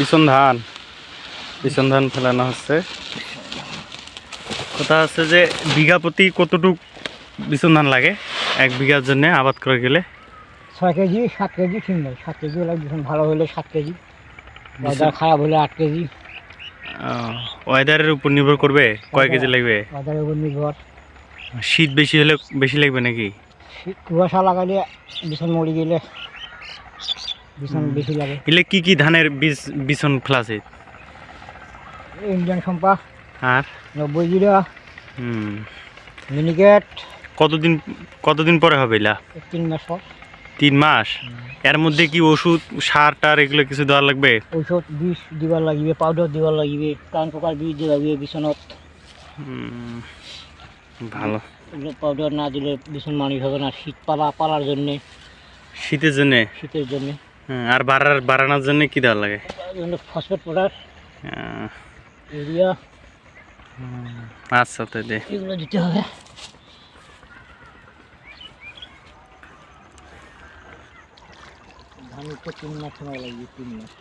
বিছন ধান বিছন ধান ফেলানো হচ্ছে। কথা হচ্ছে যে বিঘা প্রতি কতটুক বিছন ধান লাগে? এক বিঘার জন্য আবাদ করে গেলে? ছয় কেজি সাত কেজি ঠিক নেই। সাত কেজি হলে ভীষণ ভালো হলে সাত কেজি। বাজার খারাপ হলে আট কেজি। ওয়েদারের উপর নির্ভর করবে? কয় কেজি লাগবে? বাজারের উপর নির্ভর। শীত বেশি হলে বেশি লাগবে নাকি? শীত কুয়াশা লাগালে ভীষণ মরে গেলে এলে কি কি ধানের বীজ বিছন ফেলাছে ইন্ডিয়ান সম্পা আর? নব্বই জিরা হুম। মিনিকেট। কতদিন কতদিন পরে হবে এলা? তিন মাস পর। তিন মাস? এর মধ্যে কি ওষুধ সার টার এগুলো কিছু দেওয়া লাগবে? ঔষধ বিষ দিবার লাগবে পাউডার দিবার লাগিবে কান পোকার বিষ দিয়ে লাগিবে বিছনত হুম, ভালো। এগুলো পাউডার না দিলে ভীষণ মানি হবে না। শীত পালা পালার জন্যে। শীতের জন্যে? শীতের জন্যে। আর বাড়ার বাড়ানোর জন্য কি দেওয়া লাগে? তার জন্য ফসফেট পাউডার আহ, ইউরিয়া আচ্ছা তাই দে। এগুলো দিতে হবে। ধান উঠতে তিন মাস সময় লাগবে তিন মাস।